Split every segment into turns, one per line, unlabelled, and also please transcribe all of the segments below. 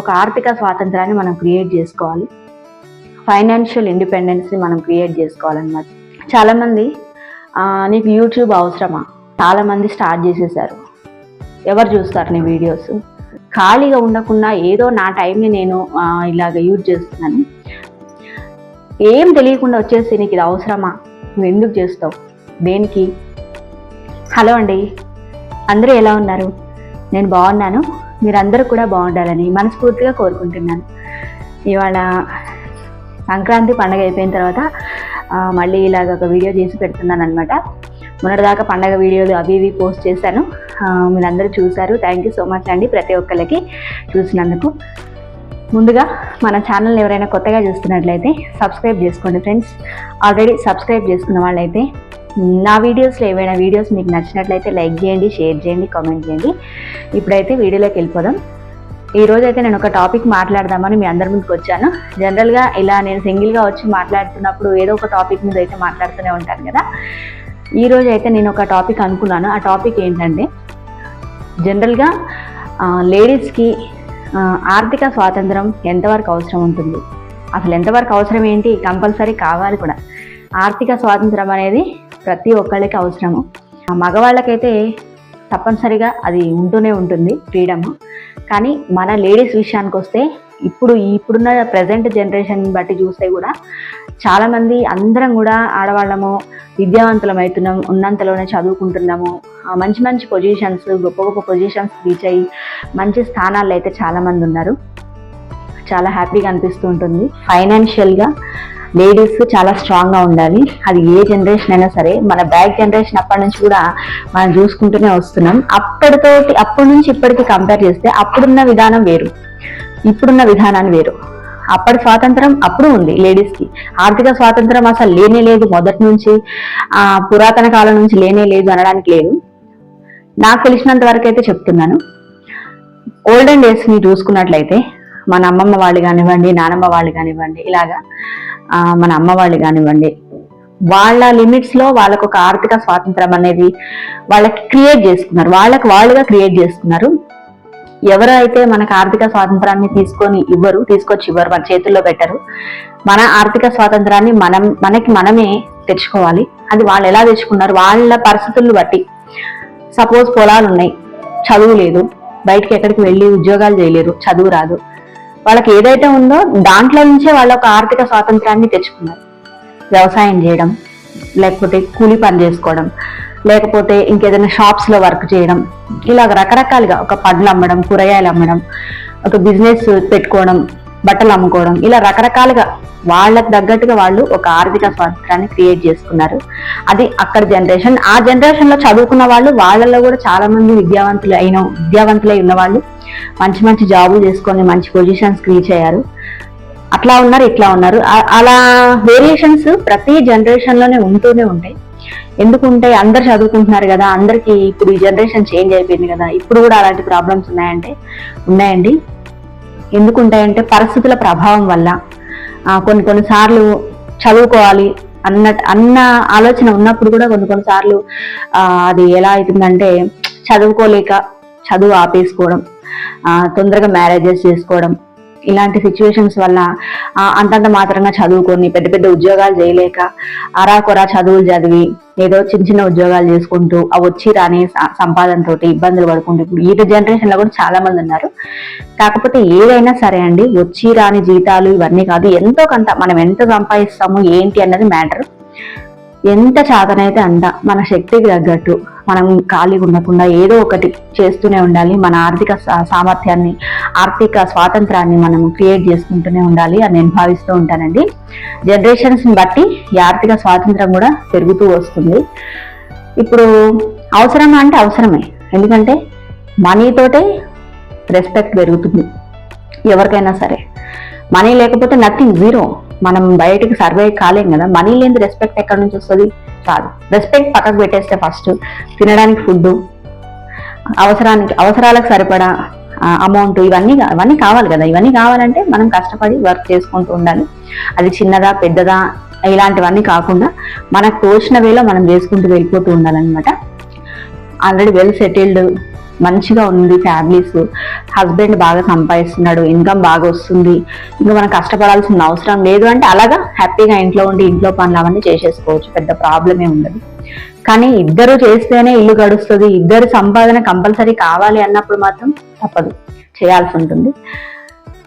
ఒక ఆర్థిక స్వాతంత్రాన్ని మనం క్రియేట్ చేసుకోవాలి. ఫైనాన్షియల్ ఇండిపెండెన్స్ని మనం క్రియేట్ చేసుకోవాలన్నమాట. చాలామంది నీకు యూట్యూబ్ అవసరమా? చాలామంది స్టార్ట్ చేసేసారు. ఎవరు చూస్తారు నీ వీడియోస్? ఖాళీగా ఉండకుండా ఏదో నా టైంని నేను ఇలాగ యూజ్ చేస్తున్నాను. ఏం తెలియకుండా వచ్చేసి నీకు ఇది అవసరమా? నువ్వు ఎందుకు చేస్తావు? దేనికి? హలో అండి. అందరూ ఎలా ఉన్నారు? నేను బాగున్నాను. మీరందరూ కూడా బాగుండాలని మనస్ఫూర్తిగా కోరుకుంటున్నాను. ఇవాళ సంక్రాంతి పండగ అయిపోయిన తర్వాత మళ్ళీ ఇలాగ ఒక వీడియో చేసి పెడుతున్నాను అనమాట మొన్నటిదాకా పండగ వీడియోలు అవి ఇవి పోస్ట్ చేశాను. మీరందరూ చూశారు. థ్యాంక్ యూ సో మచ్ అండి ప్రతి ఒక్కరికి చూసినందుకు. ముందుగా మన ఛానల్ని ఎవరైనా కొత్తగా చూస్తున్నట్లయితే సబ్స్క్రైబ్ చేసుకోండి ఫ్రెండ్స్. ఆల్రెడీ సబ్స్క్రైబ్ చేసుకున్న వాళ్ళైతే నా వీడియోస్లో ఏవైనా వీడియోస్ మీకు నచ్చినట్లయితే లైక్ చేయండి షేర్ చేయండి కామెంట్ చేయండి. ఇప్పుడైతే వీడియోలోకి వెళ్ళిపోదాం. ఈరోజు అయితే నేను ఒక టాపిక్ మాట్లాడదామని మీ అందరి ముందుకు వచ్చాను. జనరల్గా ఇలా నేను సింగిల్గా వచ్చి మాట్లాడుతున్నప్పుడు ఏదో ఒక టాపిక్ మీద అయితే మాట్లాడుతూనే ఉంటాను కదా. ఈరోజు అయితే నేను ఒక టాపిక్ అనుకున్నాను. ఆ టాపిక్ ఏంటంటే జనరల్గా లేడీస్కి ఆర్థిక స్వాతంత్రం ఎంతవరకు అవసరం ఉంటుంది? అసలు ఎంతవరకు అవసరం ఏంటి? కంపల్సరీ కావాలి కూడా. ఆర్థిక స్వాతంత్రం అనేది ప్రతి ఒక్కళ్ళకి అవసరము. ఆ మగవాళ్ళకైతే తప్పనిసరిగా అది ఉంటూనే ఉంటుంది ఫ్రీడమ్. కానీ మన లేడీస్ విషయానికి వస్తే ఇప్పుడు ఇప్పుడున్న ప్రజెంట్ జనరేషన్ బట్టి చూస్తే కూడా చాలామంది అందరం కూడా ఆడవాళ్ళము విద్యావంతులం అవుతున్నాం ఉన్నంతలోనే చదువుకుంటున్నాము. ఆ, మంచి మంచి పొజిషన్స్ గొప్ప గొప్ప పొజిషన్స్ రీచ్ అయ్యి మంచి స్థానాల్లో అయితే చాలామంది ఉన్నారు. చాలా హ్యాపీగా అనిపిస్తూ ఉంటుంది. ఫైనాన్షియల్గా లేడీస్ చాలా స్ట్రాంగ్గా ఉండాలి. అది ఏ జనరేషన్ అయినా సరే మన బ్యాక్ జనరేషన్ అప్పటి నుంచి కూడా మనం చూసుకుంటూనే వస్తున్నాం. అప్పటితోటి అప్పటి నుంచి ఇప్పటికి కంపేర్ చేస్తే అప్పుడున్న విధానం వేరు. ఇప్పుడున్న విధానాన్ని వేరు. అప్పటి స్వాతంత్రం అప్పుడు ఉంది లేడీస్కి ఆర్థిక స్వాతంత్రం అసలు లేనే లేదు మొదటి నుంచి. ఆ పురాతన కాలం నుంచి లేనే లేదు అనడానికి లేదు. నాకు తెలిసినంత వరకు అయితే చెప్తున్నాను. ఓల్డెన్ డేస్ని చూసుకున్నట్లయితే మన అమ్మమ్మ వాళ్ళు కానివ్వండి నానమ్మ వాళ్ళు కానివ్వండి ఇలాగా మన అమ్మ వాళ్ళు కానివ్వండి వాళ్ళ లిమిట్స్లో వాళ్ళకు ఒక ఆర్థిక స్వాతంత్రం అనేది వాళ్ళకి క్రియేట్ చేసుకున్నారు. వాళ్ళకి వాళ్ళుగా క్రియేట్ చేసుకున్నారు. ఎవరైతే మనకు ఆర్థిక స్వాతంత్రాన్ని తీసుకొని ఇవ్వరు తీసుకొచ్చి ఇవ్వరు మన చేతుల్లో పెట్టరు మన ఆర్థిక స్వాతంత్రాన్ని మనం మనకి మనమే తెచ్చుకోవాలి. అది వాళ్ళు ఎలా తెచ్చుకున్నారు? వాళ్ళ పరిస్థితులను బట్టి. సపోజ్ పొలాలు ఉన్నాయి చదువు లేదు బయటకి ఎక్కడికి వెళ్ళి ఉద్యోగాలు చేయలేరు చదువు రాదు. వాళ్ళకి ఏదైతే ఉందో దాంట్లో నుంచే వాళ్ళ ఒక ఆర్థిక స్వాతంత్రాన్ని తెచ్చుకున్నారు. వ్యవసాయం చేయడం లేకపోతే కూలి పని చేసుకోవడం లేకపోతే ఇంకేదైనా షాప్స్లో వర్క్ చేయడం ఇలాగ రకరకాలుగా ఒక పండ్లు అమ్మడం కూరగాయలు అమ్మడం ఒక బిజినెస్ పెట్టుకోవడం బట్టలు అమ్ముకోవడం. ఇలా రకరకాలుగా వాళ్ళకి తగ్గట్టుగా వాళ్ళు ఒక ఆర్థిక స్వాతంత్రాన్ని క్రియేట్ చేసుకున్నారు. అది అక్కడ జనరేషన్ ఆ జనరేషన్లో చదువుకున్న వాళ్ళు వాళ్ళలో కూడా చాలా మంది విద్యావంతులు అయిన విద్యావంతులై ఉన్న వాళ్ళు మంచి మంచి జాబులు చేసుకొని మంచి పొజిషన్స్ రీచ్ అయ్యారు. అట్లా ఉన్నారు ఇట్లా ఉన్నారు. అలా వేరియేషన్స్ ప్రతి జనరేషన్లోనే ఉంటూనే ఉంటాయి. ఎందుకు ఉంటాయి అందరు చదువుకుంటున్నారు కదా అందరికి ఇప్పుడు ఈ జనరేషన్ చేంజ్ అయిపోయింది కదా ఇప్పుడు కూడా అలాంటి ప్రాబ్లమ్స్ ఉన్నాయంటే ఉన్నాయండి. ఎందుకు ఉంటాయంటే పరిస్థితుల ప్రభావం వల్ల. కొన్ని కొన్నిసార్లు చదువుకోవాలి అన్న అన్న ఆలోచన ఉన్నప్పుడు కూడా కొన్ని కొన్నిసార్లు అది ఎలా అవుతుందంటే చదువుకోలేక చదువు ఆపేసుకోవడం తొందరగా మ్యారేజెస్ చేసుకోవడం ఇలాంటి సిచ్యువేషన్స్ వల్ల అంతంత మాత్రంగా చదువుకొని పెద్ద పెద్ద ఉద్యోగాలు చేయలేక అరాకొరా చదువులు చదివి ఏదో చిన్న చిన్న ఉద్యోగాలు చేసుకుంటూ ఆ వచ్చి రాని సంపాదనతో ఇబ్బందులు పడుకుంటూ ఇప్పుడు ఈ జనరేషన్లో కూడా చాలా మంది ఉన్నారు. కాకపోతే ఏదైనా సరే అండి వచ్చి రాని జీతాలు ఇవన్నీ కాదు ఎంతో కొంత మనం ఎంత సంపాదిస్తాము ఏంటి అన్నది మ్యాటర్ ఎంత చాతనైతే అంత మన శక్తికి తగ్గట్టు మనం ఖాళీగా ఉండకుండా ఏదో ఒకటి చేస్తూనే ఉండాలి. మన ఆర్థిక సా- సామర్థ్యాన్ని ఆర్థిక స్వాతంత్రాన్ని మనం క్రియేట్ చేసుకుంటూనే ఉండాలి అని నేను భావిస్తూ ఉంటానండి. జనరేషన్స్ని బట్టి ఈ ఆర్థిక స్వాతంత్రం కూడా పెరుగుతూ వస్తుంది. ఇప్పుడు అవసరమా అంటే అవసరమే. ఎందుకంటే మనీతోటే రెస్పెక్ట్ పెరుగుతుంది. ఎవరికైనా సరే. మనీ లేకపోతే నథింగ్ జీరో. మనం బయటకు సర్వే కాలేం కదా మనీ లేని రెస్పెక్ట్ ఎక్కడి నుంచి వస్తుంది? రాదు రెస్పెక్ట్ పక్కకు పెట్టేస్తే ఫస్ట్ తినడానికి ఫుడ్ అవసరానికి అవసరాలకు సరిపడా అమౌంట్ ఇవన్నీ ఇవన్నీ కావాలి కదా. ఇవన్నీ కావాలంటే మనం కష్టపడి వర్క్ చేసుకుంటూ ఉండాలి. అది చిన్నదా పెద్దదా ఇలాంటివన్నీ కాకుండా మనకు తోచిన వేలో మనం చేసుకుంటూ వెళ్ళిపోతూ ఉండాలన్నమాట. ఆల్రెడీ వెల్ సెటిల్డ్ మంచిగా ఉంది ఫ్యామిలీస్. హస్బెండ్ బాగా సంపాదిస్తున్నాడు ఇన్కమ్ బాగా వస్తుంది. ఇంకా మనం కష్టపడాల్సిన అవసరం లేదు అంటే అలాగా హ్యాపీగా ఇంట్లో ఉండి ఇంట్లో పనులు అవన్నీ చేసేసుకోవచ్చు పెద్ద ప్రాబ్లమే ఉండదు. కానీ ఇద్దరు చేస్తేనే ఇల్లు గడుస్తుంది ఇద్దరు సంపాదన కంపల్సరీ కావాలి అన్నప్పుడు మాత్రం తప్పదు చేయాల్సి ఉంటుంది.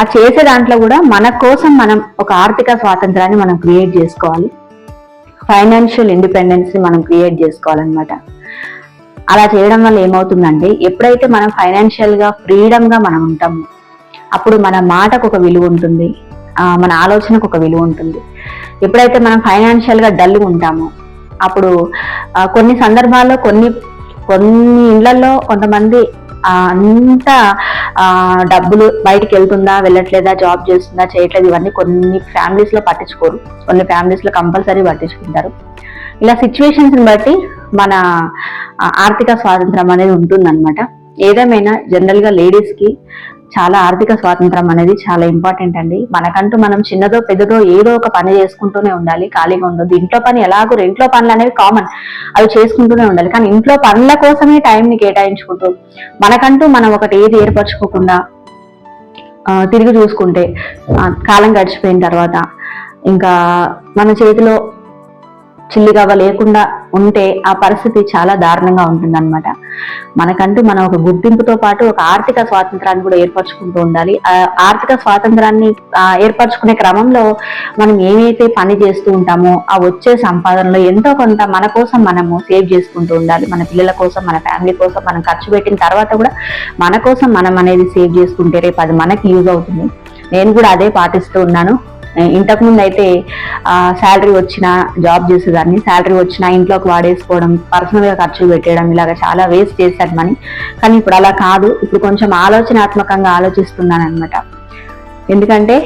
ఆ చేసే దాంట్లో కూడా మన కోసం మనం ఒక ఆర్థిక స్వాతంత్రాన్ని మనం క్రియేట్ చేసుకోవాలి. ఫైనాన్షియల్ ఇండిపెండెన్స్ని మనం క్రియేట్ చేసుకోవాలన్నమాట. అలా చేయడం వల్ల ఏమవుతుందంటే ఎప్పుడైతే మనం ఫైనాన్షియల్గా ఫ్రీడమ్గా మనం ఉంటామో అప్పుడు మన మాటకు ఒక విలువ ఉంటుంది. ఆ, మన ఆలోచనకు ఒక విలువ ఉంటుంది. ఎప్పుడైతే మనం ఫైనాన్షియల్గా డల్ ఉంటామో అప్పుడు కొన్ని సందర్భాల్లో కొన్ని కొన్ని ఇళ్ళలో కొంతమంది అంత డబ్బులు బయటికి వెళ్తుందా వెళ్ళట్లేదా జాబ్ చేస్తుందా చేయట్లేదు ఇవన్నీ కొన్ని ఫ్యామిలీస్లో పట్టించుకోరు. కొన్ని ఫ్యామిలీస్లో కంపల్సరీ పట్టించుకుంటారు. ఇలా సిచ్యువేషన్స్ని బట్టి మన ఆర్థిక స్వాతంత్రం అనేది ఉంటుందన్నమాట. ఏదేమైనా జనరల్గా లేడీస్కి చాలా ఆర్థిక స్వాతంత్రం అనేది చాలా ఇంపార్టెంట్ అండి. మనకంటూ మనం చిన్నదో పెద్దదో ఏదో ఒక పని చేసుకుంటూనే ఉండాలి ఖాళీగా ఉండదు ఇంట్లో పని ఎలాగో ఇంట్లో పనులు అనేవి కామన్ అవి చేసుకుంటూనే ఉండాలి. కానీ ఇంట్లో పనుల కోసమే టైంని కేటాయించుకుంటూ మనకంటూ మనం ఒకటి ఏది ఏర్పరచుకోకుండా తిరిగి చూసుకుంటే కాలం గడిచిపోయిన తర్వాత ఇంకా మన చేతిలో చిల్లిగవ్వ లేకుండా ఉంటే ఆ పరిస్థితి చాలా దారుణంగా ఉంటుందన్నమాట. మనకంటూ మనం ఒక గుర్తింపుతో పాటు ఒక ఆర్థిక స్వాతంత్రాన్ని కూడా ఏర్పరచుకుంటూ ఉండాలి. ఆ ఆర్థిక స్వాతంత్రాన్ని ఏర్పరచుకునే క్రమంలో మనం ఏమైతే పని చేస్తూ ఉంటామో ఆ వచ్చే సంపాదనలో ఎంతో కొంత మన కోసం మనము సేవ్ చేసుకుంటూ ఉండాలి. మన పిల్లల కోసం మన ఫ్యామిలీ కోసం మనం ఖర్చు పెట్టిన తర్వాత కూడా మన కోసం మనం అనేది సేవ్ చేసుకుంటే రేపు అది మనకి యూజ్ అవుతుంది. నేను కూడా అదే పాటిస్తూ ఉన్నాను. ఇంతకు ముందు అయితే శాలరీ వచ్చిన జాబ్ చేసేదాన్ని. శాలరీ వచ్చినా ఇంట్లోకి వాడేసుకోవడం పర్సనల్గా ఖర్చులు పెట్టేయడం ఇలాగ చాలా వేస్ట్ చేశాను మనీ. కానీ ఇప్పుడు అలా కాదు. ఇప్పుడు కొంచెం ఆలోచనాత్మకంగా ఆలోచిస్తున్నాను అనమాట ఎందుకంటే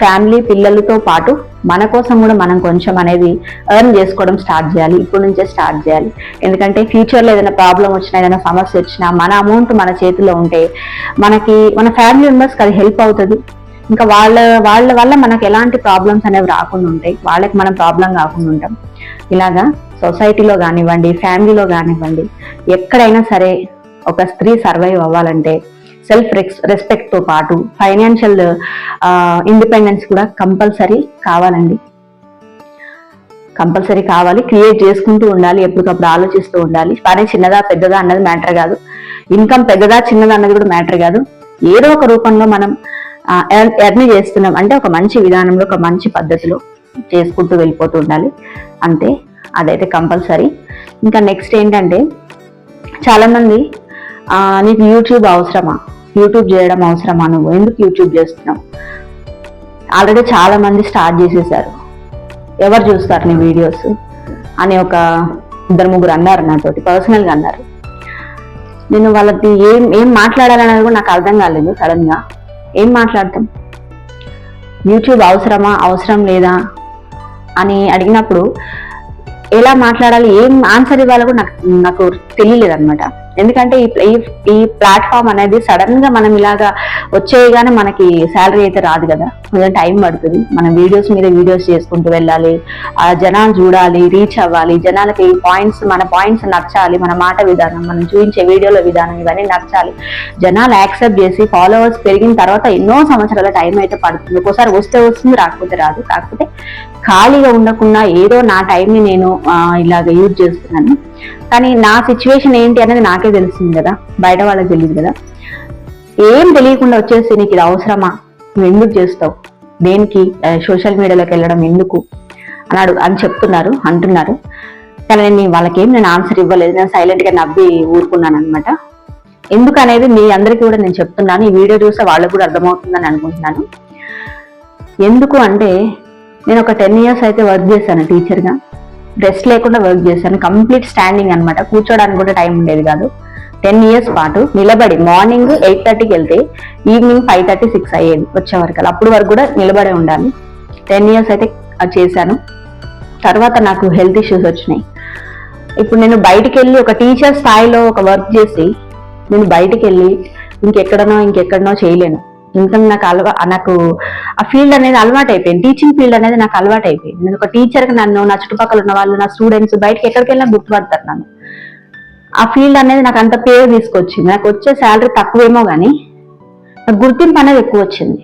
ఫ్యామిలీ పిల్లలతో పాటు మన కోసం కూడా మనం కొంచెం అనేది ఎర్న్ చేసుకోవడం స్టార్ట్ చేయాలి. ఇప్పుడు నుంచే స్టార్ట్ చేయాలి. ఎందుకంటే ఫ్యూచర్లో ఏదైనా ప్రాబ్లం వచ్చినా ఏదైనా సమస్య వచ్చినా మన అమౌంట్ మన చేతిలో ఉంటే మనకి మన ఫ్యామిలీ మెంబర్స్కి అది హెల్ప్ అవుతుంది. ఇంకా వాళ్ళ వాళ్ళ వల్ల మనకు ఎలాంటి ప్రాబ్లమ్స్ అనేవి రాకుండా ఉంటాయి. వాళ్ళకి మనం ప్రాబ్లం కాకుండా ఉంటాం. ఇలాగా సొసైటీలో కానివ్వండి ఫ్యామిలీలో కానివ్వండి ఎక్కడైనా సరే ఒక స్త్రీ సర్వైవ్ అవ్వాలంటే సెల్ఫ్ రెస్పెక్ట్తో పాటు ఫైనాన్షియల్ ఇండిపెండెన్స్ కూడా కంపల్సరీ కావాలండి. కంపల్సరీ కావాలి. క్రియేట్ చేసుకుంటూ ఉండాలి. ఎప్పటికప్పుడు ఆలోచిస్తూ ఉండాలి. పని చిన్నదా పెద్దదా అన్నది మ్యాటర్ కాదు. ఇన్కమ్ పెద్దదా చిన్నదా అన్నది కూడా మ్యాటర్ కాదు. ఏదో ఒక రూపంలో మనం ఎర్న్ చేస్తున్నాం. అంటే ఒక మంచి విధానంలో ఒక మంచి పద్ధతిలో చేసుకుంటూ వెళ్ళిపోతూ ఉండాలి. అంతే. అదైతే కంపల్సరీ. ఇంకా నెక్స్ట్ ఏంటంటే చాలామంది ఆ, నీకు యూట్యూబ్ అవసరమా? యూట్యూబ్ చేయడం అవసరమా నువ్వు? ఎందుకు యూట్యూబ్ చేస్తున్నావు? ఆల్రెడీ చాలా మంది స్టార్ట్ చేసేసారు. ఎవరు చూస్తారు నీ వీడియోస్ అని ఒక ఇద్దరు ముగ్గురు అన్నారు నాతోటి పర్సనల్గా అన్నారు. నేను వాళ్ళకి ఏం ఏం మాట్లాడాలనేది కూడా నాకు అర్థం కాలేదు సడన్గా. ఏం మాట్లాడతాం? యూట్యూబ్ అవసరమా? అవసరం లేదా? అని అడిగినప్పుడు ఎలా మాట్లాడాలి? ఏం ఆన్సర్ ఇవ్వాలో కూడా నాకు నాకు తెలియలేదు అనమాట ఎందుకంటే ఈ ఈ- ప్లాట్ఫామ్ అనేది సడన్గా మనం ఇలాగా వచ్చేయగానే మనకి శాలరీ అయితే రాదు కదా. కొంచెం టైం పడుతుంది. మనం వీడియోస్ మీద వీడియోస్ చేసుకుంటూ వెళ్ళాలి. ఆ జనాలు చూడాలి రీచ్ అవ్వాలి. జనాలకి పాయింట్స్ మన పాయింట్స్ నచ్చాలి. మన మాట విధానం మనం చూపించే వీడియోల విధానం ఇవన్నీ నచ్చాలి. జనాలు యాక్సెప్ట్ చేసి ఫాలోవర్స్ పెరిగిన తర్వాత ఎన్నో సంవత్సరాల టైం అయితే పడుతుంది. ఒక్కోసారి వస్తే వస్తుంది రాకపోతే రాదు. కాకపోతే ఖాళీగా ఉండకుండా ఏదో నా టైంని నేను ఇలాగ యూజ్ చేస్తున్నాను. కానీ నా సిచ్యువేషన్ ఏంటి అనేది నాకు తెలుస్తుంది కదా బయట వాళ్ళకి తెలియదు కదా. ఏం తెలియకుండా వచ్చేసి నీకు ఇది అవసరమా? నువ్వు ఎందుకు చేస్తావు? దేనికి? సోషల్ మీడియాలోకి వెళ్ళడం ఎందుకు? అన్నాడు అని చెప్తున్నారు అంటున్నారు. కానీ నేను వాళ్ళకేం నేను ఆన్సర్ ఇవ్వలేదు. నేను సైలెంట్గా నవ్వి ఊరుకున్నాను అనమాట ఎందుకు అనేది మీ అందరికీ కూడా నేను చెప్తున్నాను. ఈ వీడియో చూస్తే వాళ్ళకు కూడా అర్థమవుతుందని అనుకుంటున్నాను. ఎందుకు అంటే నేను ఒక టెన్ ఇయర్స్ అయితే వర్క్ చేశాను టీచర్గా రెస్ట్ లేకుండా వర్క్ చేశాను. కంప్లీట్ స్టాండింగ్ అన్నమాట. కూర్చోడానికి కూడా టైం ఉండేది కాదు. టెన్ ఇయర్స్ పాటు నిలబడి మార్నింగ్ ఎయిట్ థర్టీకి వెళ్తే ఈవినింగ్ ఫైవ్ థర్టీ సిక్స్ అయ్యేది వచ్చే వరకు అప్పుడు వరకు కూడా నిలబడే ఉండాలి. టెన్ ఇయర్స్ అయితే అది చేశాను. తర్వాత నాకు హెల్త్ ఇష్యూస్ వచ్చినాయి. ఇప్పుడు నేను బయటికి వెళ్ళి ఒక టీచర్ స్థాయిలో ఒక వర్క్ చేసి నేను బయటికి వెళ్ళి ఇంకెక్కడనో ఇంకెక్కడనో చేయలేను. ఇంకా నాకు అలవా నాకు ఆ ఫీల్డ్ అనేది అలవాటు అయిపోయింది టీచింగ్ ఫీల్డ్ అనేది నాకు అలవాటు అయిపోయింది నేను ఒక టీచర్కి నన్ను నా చుట్టుపక్కల ఉన్న వాళ్ళు నా స్టూడెంట్స్ బయటకి ఎక్కడికి వెళ్ళినా గుర్తుపడతారు నన్ను. ఆ ఫీల్డ్ అనేది నాకు అంత పేరు తీసుకొచ్చింది. నాకు వచ్చే శాలరీ తక్కువేమో కానీ నాకు గుర్తింపు అనేది ఎక్కువ వచ్చింది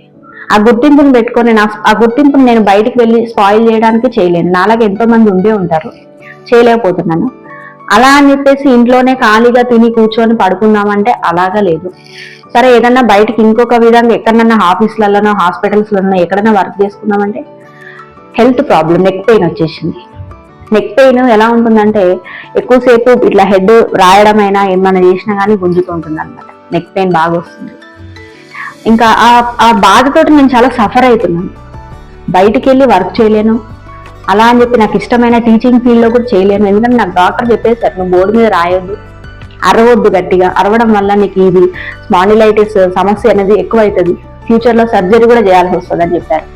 ఆ గుర్తింపుని పెట్టుకొని నా ఆ గుర్తింపుని నేను బయటికి వెళ్ళి స్పాయిల్ చేయడానికి చేయలేను. నాలాగా ఎంతో మంది ఉండే ఉంటారు. చేయలేకపోతున్నాను. అలా అని చెప్పేసి ఇంట్లోనే ఖాళీగా తిని కూర్చొని పడుకుందామంటే అలాగా లేదు. సరే ఏదన్నా బయటకి ఇంకొక విధంగా ఎక్కడన్నా ఆఫీస్లలోనో హాస్పిటల్స్లోనో ఎక్కడైనా వర్క్ చేసుకున్నామంటే హెల్త్ ప్రాబ్లం నెక్ పెయిన్ వచ్చేసింది. నెక్ పెయిన్ ఎలా ఉంటుందంటే ఎక్కువసేపు ఇట్లా హెడ్ రాయడమైనా ఏమైనా చేసినా కానీ గుంజుతూ ఉంటుంది అనమాట నెక్ పెయిన్ బాగా వస్తుంది. ఇంకా ఆ ఆ బాధతోటి నేను చాలా సఫర్ అవుతున్నాను. బయటికి వెళ్ళి వర్క్ చేయలేను. అలా అని చెప్పి నాకు ఇష్టమైన టీచింగ్ ఫీల్డ్లో కూడా చేయలేను. ఎందుకంటే నాకు డాక్టర్ చెప్పేశారు నువ్వు బోర్డు మీద రాయొద్దు. అరవద్దు గట్టిగా. అరవడం వల్ల నీకు ఇది స్పాండిలైటిస్ సమస్య అనేది ఎక్కువ అవుతుంది ఫ్యూచర్లో సర్జరీ కూడా చేయాల్సి వస్తుంది అని చెప్పారు.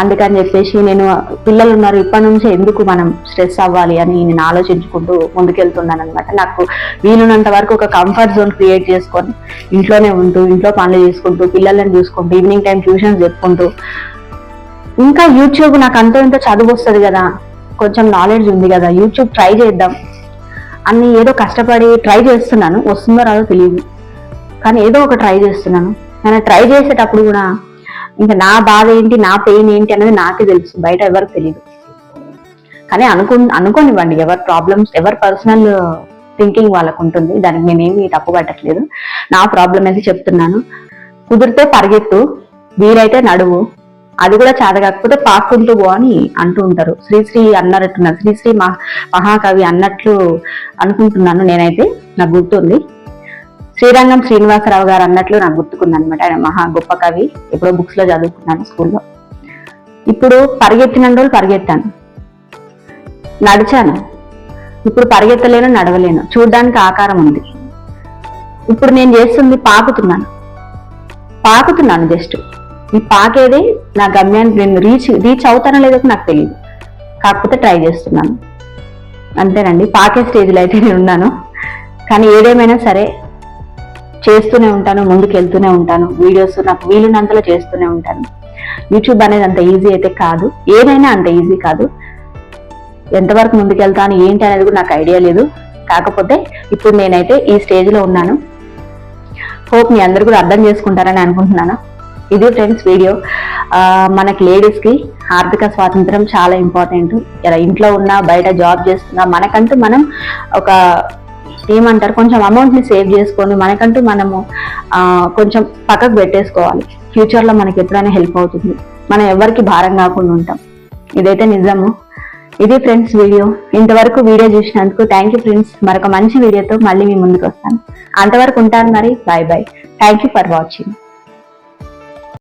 అందుకని చెప్పేసి నేను పిల్లలు ఉన్నారు ఇప్పటి నుంచే ఎందుకు మనం స్ట్రెస్ అవ్వాలి అని నేను ఆలోచించుకుంటూ ముందుకెళ్తున్నాను అనమాట నాకు వీలున్నంత వరకు ఒక కంఫర్ట్ జోన్ క్రియేట్ చేసుకొని ఇంట్లోనే ఉంటూ ఇంట్లో పనులు చేసుకుంటూ పిల్లలను చూసుకుంటూ ఈవినింగ్ టైం ట్యూషన్స్ చెప్పుకుంటూ. ఇంకా యూట్యూబ్ నాకు అంత ఇంత చదువు వస్తుంది కదా. కొంచెం నాలెడ్జ్ ఉంది కదా. యూట్యూబ్ ట్రై చేద్దాం. అన్ని ఏదో కష్టపడి ట్రై చేస్తున్నాను వస్తుందో రాదో తెలియదు కానీ ఏదో ఒక ట్రై చేస్తున్నాను. నేను ట్రై చేసేటప్పుడు కూడా ఇంకా నా బాధ ఏంటి నా పెయిన్ ఏంటి అనేది నాకే తెలుసు బయట ఎవరికి తెలియదు కానీ అనుకు అనుకోనివ్వండి ఎవరి ప్రాబ్లమ్స్ ఎవరి పర్సనల్ థింకింగ్ వాళ్ళకు ఉంటుంది దానికి నేనేమి తప్పు పట్టట్లేదు. నా ప్రాబ్లం అయితే చెప్తున్నాను. కుదిరితే పరిగెత్తు వీలైతే నడువు. అది కూడా చేత కాకపోతే పాక్కుంటూ పో అని అంటూ ఉంటారు. శ్రీశ్రీ అన్నట్టున్నారు శ్రీశ్రీ మహా మహాకవి అన్నట్లు అనుకుంటున్నాను నేనైతే. నాకు గుర్తుంది. శ్రీరంగం శ్రీనివాసరావు గారు అన్నట్లు నాకు గుర్తుకుంది అనమాట ఆయన మహా గొప్ప కవి. ఎప్పుడో బుక్స్లో చదువుకున్నాను స్కూల్లో. ఇప్పుడు పరిగెత్తిన రోజులు పరిగెత్తాను. నడిచాను. ఇప్పుడు పరిగెత్తలేను నడవలేను. చూడడానికి ఆకారం ఉంది. ఇప్పుడు నేను చేస్తుంది పాకుతున్నాను. పాకుతున్నాను జస్ట్. ఈ పాకేది నా గమ్యానికి నేను రీచ్ రీచ్ అవుతానో లేదో నాకు తెలియదు కాకపోతే ట్రై చేస్తున్నాను. అంతేనండి పాకే స్టేజ్లో అయితే నేను ఉన్నాను. కానీ ఏదేమైనా సరే చేస్తూనే ఉంటాను ముందుకు వెళ్తూనే ఉంటాను. వీడియోస్ నాకు వీలున్నంతలో చేస్తూనే ఉంటాను. యూట్యూబ్ అనేది అంత ఈజీ అయితే కాదు. ఏదైనా అంత ఈజీ కాదు. ఎంతవరకు ముందుకు వెళ్తాను ఏంటి అనేది కూడా నాకు ఐడియా లేదు. కాకపోతే ఇప్పుడు నేనైతే ఈ స్టేజ్లో ఉన్నాను. హోప్ మీ అందరు కూడా అర్థం చేసుకుంటారని అనుకుంటున్నాను. ఇది ఫ్రెండ్స్ వీడియో. మనకి లేడీస్కి ఆర్థిక స్వాతంత్రం చాలా ఇంపార్టెంట్ ఇలా ఇంట్లో ఉన్నా బయట జాబ్ చేస్తున్నా మనకంటూ మనం ఒక ఏమంటారు కొంచెం అమౌంట్ని సేవ్ చేసుకొని మనకంటూ మనము కొంచెం పక్కకు పెట్టేసుకోవాలి. ఫ్యూచర్లో మనకి ఎప్పుడైనా హెల్ప్ అవుతుంది. మనం ఎవరికి భారం కాకుండా ఉంటాం. ఇదైతే నిజము. ఇది ఫ్రెండ్స్ వీడియో. ఇంతవరకు వీడియో చూసినందుకు థ్యాంక్ యూ ఫ్రెండ్స్ మరొక మంచి వీడియోతో మళ్ళీ మీ ముందుకు వస్తాను. అంతవరకు ఉంటాను మరి. Bye bye thank you for watching